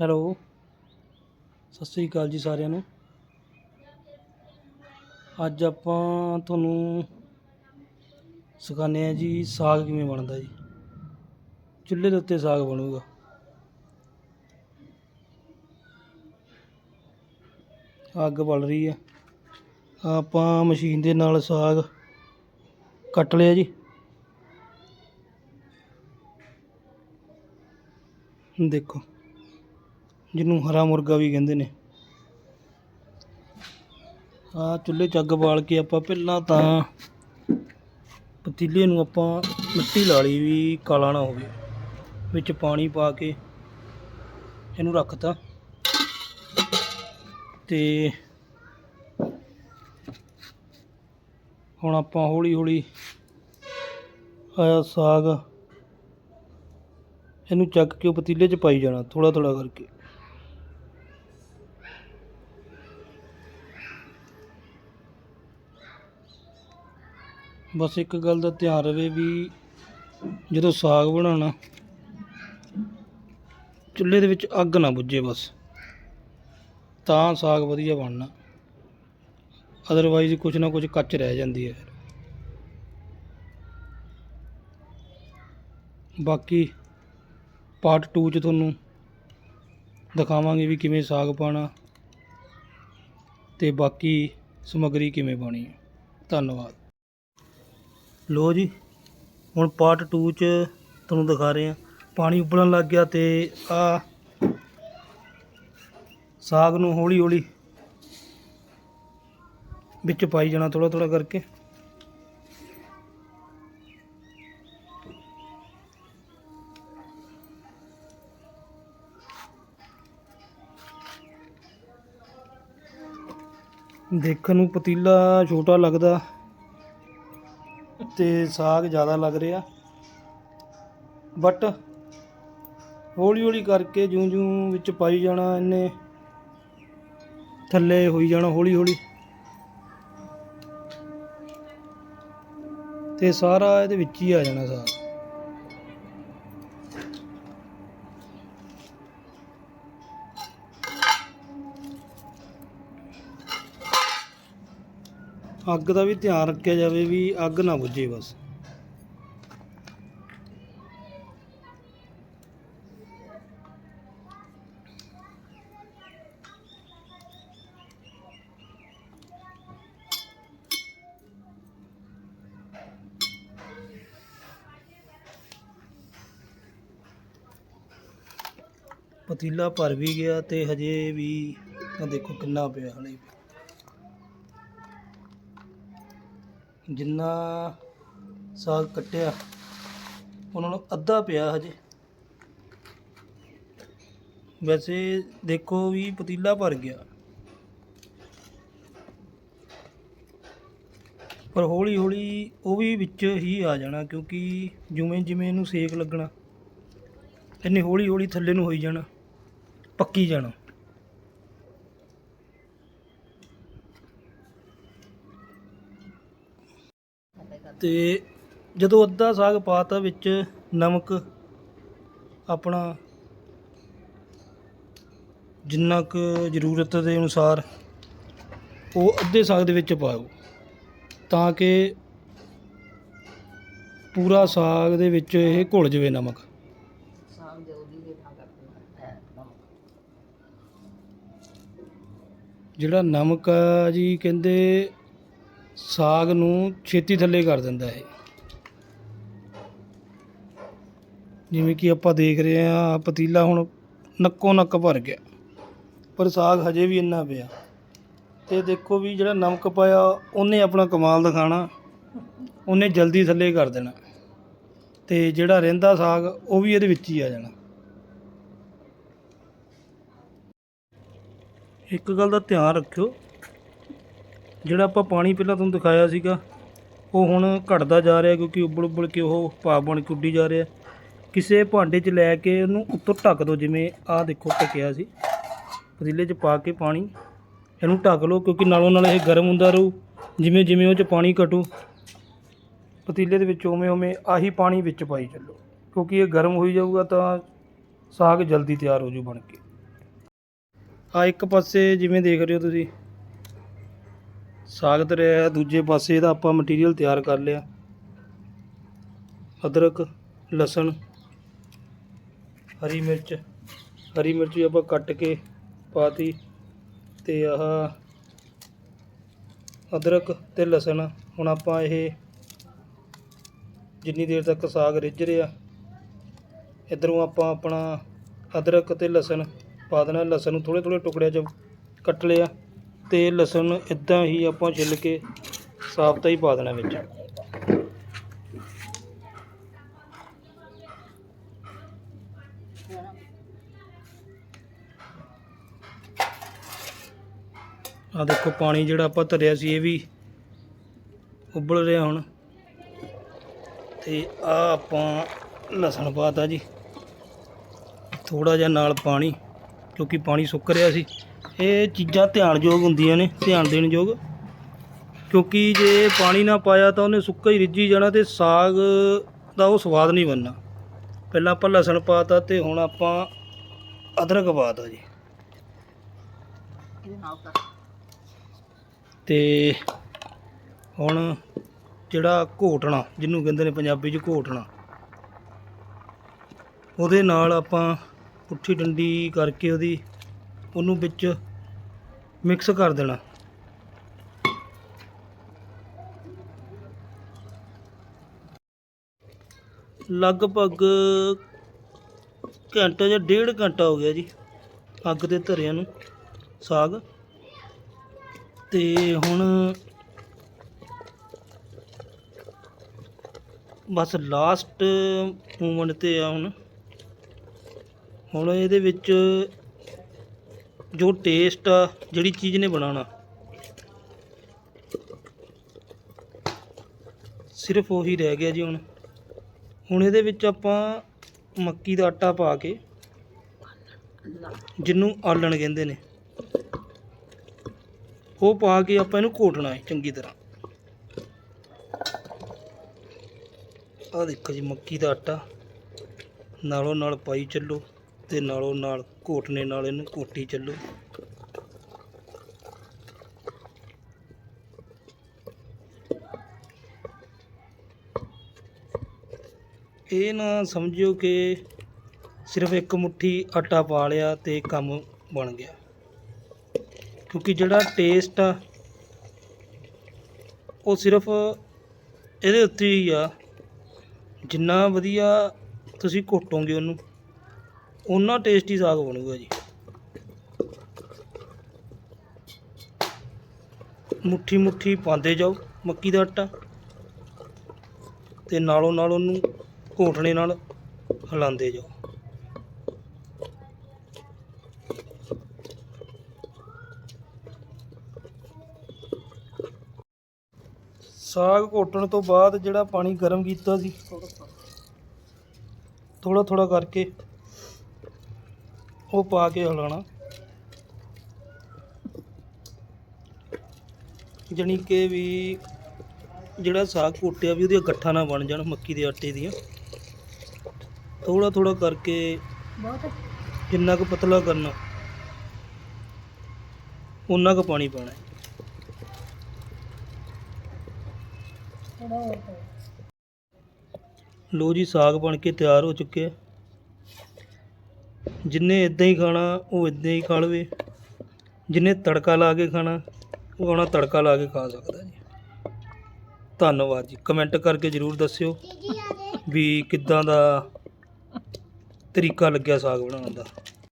Hello. Sat Sri ਅਕਾਲ ਜੀ ਸਾਰਿਆਂ ਨੂੰ। ਅੱਜ ਆਪਾਂ ਤੁਹਾਨੂੰ ਸਿਖਾਉਂਦੇ ਹਾਂ ਜੀ ਸਾਗ ਕਿਵੇਂ ਬਣਦਾ ਜੀ। ਚੁੱਲ੍ਹੇ ਦੇ ਉੱਤੇ ਸਾਗ ਬਣੂਗਾ। ਅੱਗ ਬਲ ਰਹੀ ਹੈ। ਆਪਾਂ ਮਸ਼ੀਨ ਦੇ ਨਾਲ ਸਾਗ ਕੱਟ ਲਿਆ ਜੀ। ਦੇਖੋ। ਜਿਹਨੂੰ ਹਰਾ ਮੁਰਗਾ ਵੀ ਕਹਿੰਦੇ ਨੇ। ਆ ਚੁੱਲ੍ਹੇ 'ਚ ਅੱਗ ਬਾਲ ਕੇ ਆਪਾਂ ਪਹਿਲਾਂ ਤਾਂ ਪਤੀਲੇ ਨੂੰ ਆਪਾਂ ਮਿੱਟੀ ਲਾ ਲਈ ਵੀ ਕਾਲਾ ਨਾ ਹੋਵੇ। ਵਿੱਚ ਪਾਣੀ ਪਾ ਕੇ ਇਹਨੂੰ ਰੱਖਤਾ। ਤੇ ਹੁਣ ਆਪਾਂ ਹੌਲੀ ਹੌਲੀ ਆਇਆ ਸਾਗ ਇਹਨੂੰ ਚੱਕ ਕੇ ਉਹ ਪਤੀਲੇ 'ਚ ਪਾਈ ਜਾਣਾ ਥੋੜਾ ਥੋੜਾ ਕਰਕੇ। ਬਸ ਇੱਕ ਗੱਲ ਦਾ ਧਿਆਨ ਰਵੇ ਵੀ ਜਦੋਂ ਸਾਗ ਬਣਾਉਣਾ, ਚੁੱਲ੍ਹੇ ਦੇ ਵਿੱਚ ਅੱਗ ਨਾ ਬੁੱਝੇ ਬਸ। ਤਾਂ ਸਾਗ ਵਧੀਆ ਬਣਨਾ। ਅਦਰਵਾਈਜ਼ ਕੁਝ ਨਾ ਕੁਝ ਕੱਚ ਰਹਿ ਜਾਂਦੀ ਹੈ। ਬਾਕੀ ਪਾਰਟ 2 ਚ ਤੁਹਾਨੂੰ ਦਿਖਾਵਾਂਗੇ ਵੀ ਕਿਵੇਂ ਸਾਗ ਪਾਣਾ ਤੇ ਬਾਕੀ ਸਮੱਗਰੀ ਕਿਵੇਂ ਪਾਣੀ ਹੈ। ਧੰਨਵਾਦ। ਲੋ ਜੀ, ਹੁਣ ਪਾਰਟ 2 ਚ ਤੁਹਾਨੂੰ ਦਿਖਾ ਰਹੇ ਹਾਂ। ਪਾਣੀ ਉਬਲਣ ਲੱਗ ਗਿਆ ਤੇ ਆ ਸਾਗ ਨੂੰ ਹੌਲੀ ਹੌਲੀ ਵਿੱਚ ਪਾਈ ਜਾਣਾ ਥੋੜਾ ਥੋੜਾ ਕਰਕੇ। ਦੇਖਣ ਨੂੰ ਪਤੀਲਾ ਛੋਟਾ ਲੱਗਦਾ। ਤੇ ਸਾਗ ਜ਼ਿਆਦਾ ਲੱਗ ਰਿਹਾ। ਬਟ ਹੌਲੀ ਹੌਲੀ ਕਰਕੇ ਜਿਉਂ ਜਿਉਂ ਵਿੱਚ ਪਾਈ ਜਾਣਾ ਇਹਨੇ ਥੱਲੇ ਹੋਈ ਜਾਣਾ ਹੌਲੀ ਹੌਲੀ। ਤੇ ਸਾਰਾ ਇਹਦੇ ਵਿੱਚ ਹੀ ਆ ਜਾਣਾ ਸਾਗ। ਅੱਗ ਦਾ ਵੀ ਧਿਆਨ ਰੱਖਿਆ ਜਾਵੇ ਵੀ ਅੱਗ ਨਾ ਬੁਝੇ ਬਸ। ਪਤੀਲਾ ਭਰ ਵੀ ਗਿਆ ਤੇ ਹਜੇ ਵੀ ਆਹ ਦੇਖੋ ਕਿੰਨਾ ਪਿਆ ਹਲੇ ਜਿੰਨਾ ਸਾਗ ਕੱਟਿਆ, ਉਹਨਾਂ ਨੂੰ ਅੱਧਾ ਪਿਆ ਹਜੇ। ਵੈਸੇ ਦੇਖੋ ਵੀ ਪਤੀਲਾ ਭਰ ਗਿਆ। ਪਰ ਹੌਲੀ ਹੌਲੀ ਉਹ ਵੀ ਵਿੱਚ ਹੀ ਆ ਜਾਣਾ, ਕਿਉਂਕਿ ਜਿਵੇਂ ਜਿਵੇਂ ਇਹਨੂੰ ਸੇਕ ਲੱਗਣਾ ਇਹਨੇ ਹੌਲੀ ਹੌਲੀ ਥੱਲੇ ਨੂੰ ਹੋਈ ਜਾਣਾ, ਪੱਕੀ ਜਾਣਾ। ਤੇ ਜਦੋਂ ਅੱਧਾ ਸਾਗ ਪਾਤਾ ਵਿੱਚ ਨਮਕ, ਆਪਣਾ ਜਿੰਨਾ ਕੁ ਜ਼ਰੂਰਤ ਦੇ ਅਨੁਸਾਰ ਉਹ ਅੱਧੇ ਸਾਗ ਦੇ ਵਿੱਚ ਪਾਓ, ਤਾਂ ਕਿ ਪੂਰਾ ਸਾਗ ਦੇ ਵਿੱਚ ਇਹ ਘੁਲ ਜਾਵੇ ਨਮਕ। ਜਿਹੜਾ ਨਮਕ ਆ ਜੀ, ਕਹਿੰਦੇ ਸਾਗ ਨੂੰ ਛੇਤੀ ਥੱਲੇ ਕਰ ਦਿੰਦਾ ਹੈ। ਜਿਵੇਂ ਕਿ ਆਪਾਂ ਦੇਖ ਰਹੇ ਆ ਪਤੀਲਾ ਹੁਣ ਨੱਕੋ ਨੱਕ ਭਰ ਗਿਆ। ਪਰ ਸਾਗ ਹਜੇ ਵੀ ਇੰਨਾ ਪਿਆ। ਤੇ ਦੇਖੋ ਵੀ ਜਿਹੜਾ ਨਮਕ ਪਾਇਆ, ਉਹਨੇ ਆਪਣਾ ਕਮਾਲ ਦਿਖਾਣਾ। ਉਹਨੇ ਜਲਦੀ ਥੱਲੇ ਕਰ ਦੇਣਾ। ਤੇ ਜਿਹੜਾ ਰਹਿੰਦਾ ਸਾਗ, ਉਹ ਵੀ ਇਹਦੇ ਵਿੱਚ ਹੀ ਆ ਜਾਣਾ। ਇੱਕ ਗੱਲ ਦਾ ਧਿਆਨ ਰੱਖਿਓ ਜਿਹੜਾ ਆਪਾਂ ਪਾਣੀ ਪਹਿਲਾਂ ਤੁਹਾਨੂੰ ਦਿਖਾਇਆ ਸੀਗਾ, ਉਹ ਹੁਣ ਘਟਦਾ ਜਾ ਰਿਹਾ ਕਿਉਂਕਿ ਉਬਲ ਉਬਲ ਕੇ ਉਹ ਭਾਪ ਬਣ ਕੇ ਉੱਡੀ ਜਾ ਰਿਹਾ। ਕਿਸੇ ਭਾਂਡੇ 'ਚ ਲੈ ਕੇ ਉਹਨੂੰ ਉੱਤੋਂ ਢੱਕ ਦਿਓ, ਜਿਵੇਂ ਆਹ ਦੇਖੋ ਢੱਕਿਆ ਸੀ। ਪਤੀਲੇ 'ਚ ਪਾ ਕੇ ਪਾਣੀ, ਇਹਨੂੰ ਢੱਕ ਲਓ ਕਿਉਂਕਿ ਨਾਲੋਂ ਨਾਲ ਇਹ ਗਰਮ ਹੁੰਦਾ ਰਹੂ, ਜਿਵੇਂ ਜਿਵੇਂ ਉਹ 'ਚ ਪਾਣੀ ਘਟੂ। ਪਤੀਲੇ ਦੇ ਵਿੱਚ ਉਵੇਂ ਉਵੇਂ ਆਹੀ ਪਾਣੀ ਵਿੱਚ ਪਾਈ ਚੱਲੋ, ਕਿਉਂਕਿ ਇਹ ਗਰਮ ਹੋਈ ਜਾਊਗਾ ਤਾਂ ਸਾਗ ਜਲਦੀ ਤਿਆਰ ਹੋ ਜੂ ਬਣ ਕੇ। ਆ ਇੱਕ ਪਾਸੇ ਜਿਵੇਂ ਦੇਖ ਰਹੇ ਹੋ ਤੁਸੀਂ ਸਾਗਤ ਰਿਹਾ ਦੂਜੇ ਪਾਸੇ ਇਹਦਾ ਆਪਾਂ ਮਟੀਰੀਅਲ ਤਿਆਰ ਕਰ ਲਿਆ। ਅਦਰਕ, ਲਸਣ, ਹਰੀ ਮਿਰਚ। ਹਰੀ ਮਿਰਚ ਵੀ ਆਪਾਂ ਕੱਟ ਕੇ ਪਾਤੀ ਤੇ ਆਹ ਅਦਰਕ ਤੇ ਲਸਣ। ਹੁਣ ਆਪਾਂ ਇਹ ਜਿੰਨੀ ਦੇਰ ਤੱਕ ਸਾਗ ਰਿੱਝ ਰਿਹਾ, ਇਧਰੋਂ ਆਪਾਂ ਆਪਣਾ ਅਦਰਕ ਤੇ ਲਸਣ ਪਾ ਦੇਣਾ। ਲਸਣ ਨੂੰ ਥੋੜੇ ਥੋੜੇ ਟੁਕੜਿਆਂ 'ਚ ਕੱਟ ਲਿਆ। ਅਤੇ ਲਸਣ ਇੱਦਾਂ ਹੀ ਆਪਾਂ ਛਿੱਲ ਕੇ ਸਾਬਤਾ ਹੀ ਪਾ ਦੇਣਾ ਵਿੱਚ। ਆ ਦੇਖੋ ਪਾਣੀ ਜਿਹੜਾ ਆਪਾਂ ਧਰਿਆ ਸੀ ਇਹ ਵੀ ਉਬਲ ਰਿਹਾ ਹੁਣ। ਤੇ ਆ ਆਪਾਂ ਲਸਣ ਪਾਤਾ ਜੀ। ਥੋੜਾ ਜਿਹਾ ਨਾਲ ਪਾਣੀ, ਕਿਉਂਕਿ ਪਾਣੀ ਸੁੱਕ ਰਿਹਾ ਸੀ। ਇਹ ਚੀਜ਼ਾਂ ਧਿਆਨਯੋਗ ਹੁੰਦੀਆਂ ਨੇ ਧਿਆਨ ਦੇਣ ਯੋਗ। ਕਿਉਂਕਿ ਜੇ ਪਾਣੀ ਨਾ ਪਾਇਆ ਤਾਂ ਉਹਨੇ ਸੁੱਕਾ ਹੀ ਰਿੱਝੀ ਜਾਣਾ ਤੇ ਸਾਗ ਦਾ ਉਹ ਸਵਾਦ ਨਹੀਂ ਬਣਨਾ। ਪਹਿਲਾਂ ਆਪਾਂ ਲਸਣ ਪਾਤਾ ਤੇ ਹੁਣ ਆਪਾਂ ਅਦਰਕ ਪਾਤਾ ਜੀ। ਤੇ ਹੁਣ ਜਿਹੜਾ ਘੋਟਣਾ ਜਿਹਨੂੰ ਕਹਿੰਦੇ ਨੇ ਪੰਜਾਬੀ 'ਚ ਘੋਟਣਾ ਉਹਦੇ ਨਾਲ ਆਪਾਂ ਪੁੱਠੀ ਡੰਡੀ ਕਰਕੇ ਉਹਦੀ ਉਹਨੂੰ ਵਿੱਚ ਮਿਕਸ ਕਰ ਦੇਣਾ। ਲਗਭਗ ਘੰਟਾ ਜਾਂ ਡੇਢ ਘੰਟਾ ਹੋ ਗਿਆ ਜੀ ਅੱਗ ਤੇ ਧਰਿਆਂ ਨੂੰ ਸਾਗ। ਤੇ ਹੁਣ ਬਸ ਲਾਸਟ ਮੂਮੈਂਟ ਤੇ ਆ ਹੁਣ। ਹੁਣ ਇਹਦੇ ਵਿੱਚ ਜੋ ਟੇਸਟ ਆ, ਜਿਹੜੀ ਚੀਜ਼ ਨੇ ਬਣਾਉਣਾ। ਸਿਰਫ ਉਹੀ ਰਹਿ ਗਿਆ ਜੀ ਹੁਣ। ਹੁਣ ਇਹਦੇ ਵਿੱਚ ਆਪਾਂ ਮੱਕੀ ਦਾ ਆਟਾ ਪਾ ਕੇ, ਜਿਹਨੂੰ ਆਲਣ ਕਹਿੰਦੇ ਨੇ, ਉਹ ਪਾ ਕੇ ਆਪਾਂ ਇਹਨੂੰ ਘੋਟਣਾ ਹੈ ਚੰਗੀ ਤਰ੍ਹਾਂ। ਆਹ ਦੇਖੋ ਜੀ ਮੱਕੀ ਦਾ ਆਟਾ, ਨਾਲੋਂ ਨਾਲ ਪਾਈ ਚੱਲੋ। ਤੇ ਨਾਲੋਂ ਨਾਲ ਘੋਟਣੇ ਨਾਲ ਇਹਨੂੰ ਘੋਟੀ ਚੱਲੋ। ਇਹ ਨਾ ਸਮਝਿਓ ਕਿ ਸਿਰਫ ਇੱਕ ਮੁੱਠੀ ਆਟਾ ਪਾ ਲਿਆ ਤੇ ਕੰਮ ਬਣ ਗਿਆ। ਕਿਉਂਕਿ ਜਿਹੜਾ ਟੇਸਟ ਆ, ਉਹ ਸਿਰਫ ਇਹਦੇ ਉੱਤੇ ਹੀ ਆ। ਜਿੰਨਾ ਵਧੀਆ ਤੁਸੀਂ ਘੋਟੋਗੇ ਉਹਨੂੰ। ਉਹਨਾਂ ਟੇਸਟੀ ਸਾਗ ਬਣੂਗਾ ਜੀ। ਮੁੱਠੀ ਮੁੱਠੀ ਪਾਉਂਦੇ ਜਾਓ ਮੱਕੀ ਦਾ ਆਟਾ ਤੇ ਨਾਲੋਂ ਨਾਲ ਉਹਨੂੰ ਘੋਟਣੇ ਨਾਲ ਹਿਲਾਉਂਦੇ ਜਾਓ। ਸਾਗ ਘੋਟਣ ਤੋਂ ਬਾਅਦ ਜਿਹੜਾ ਪਾਣੀ ਗਰਮ ਕੀਤਾ ਸੀ ਥੋੜਾ ਥੋੜਾ ਕਰਕੇ ਉਹ ਪਾ ਕੇ ਹਿਲਾਉਣਾ। ਜਾਣੀ ਕਿ ਵੀ ਜਿਹੜਾ ਸਾਗ ਘੋਟਿਆ ਵੀ ਉਹਦੀਆਂ ਗੱਠਾਂ ਨਾ ਬਣ ਜਾਣ ਮੱਕੀ ਦੇ ਆਟੇ ਦੀਆਂ। ਥੋੜਾ ਥੋੜਾ ਕਰਕੇ ਬਹੁਤ। ਜਿੰਨਾ ਕੁ ਪਤਲਾ ਕਰਨਾ ਉਨਾ ਕੁ ਪਾਣੀ ਪਾਣਾ। ਲੋ ਜੀ ਸਾਗ ਬਣ ਕੇ ਤਿਆਰ ਹੋ ਚੁੱਕਿਆ। ਜਿੰਨੇ ਇਦਾਂ ਹੀ ਖਾਣਾ ਉਹ ਇਦਾਂ ਹੀ ਖਾ ਲਵੇ। ਜਿੰਨੇ ਤੜਕਾ ਲਾ ਕੇ ਖਾਣਾ ਉਹ ਆਉਣਾ ਤੜਕਾ ਲਾ ਕੇ ਖਾ ਸਕਦਾ ਜੀ। ਧੰਨਵਾਦ ਜੀ। ਕਮੈਂਟ ਕਰਕੇ ਜਰੂਰ ਦੱਸਿਓ ਵੀ ਕਿੱਦਾਂ ਦਾ ਤਰੀਕਾ ਲੱਗਿਆ ਸਾਗ ਬਣਾਉਣ ਦਾ।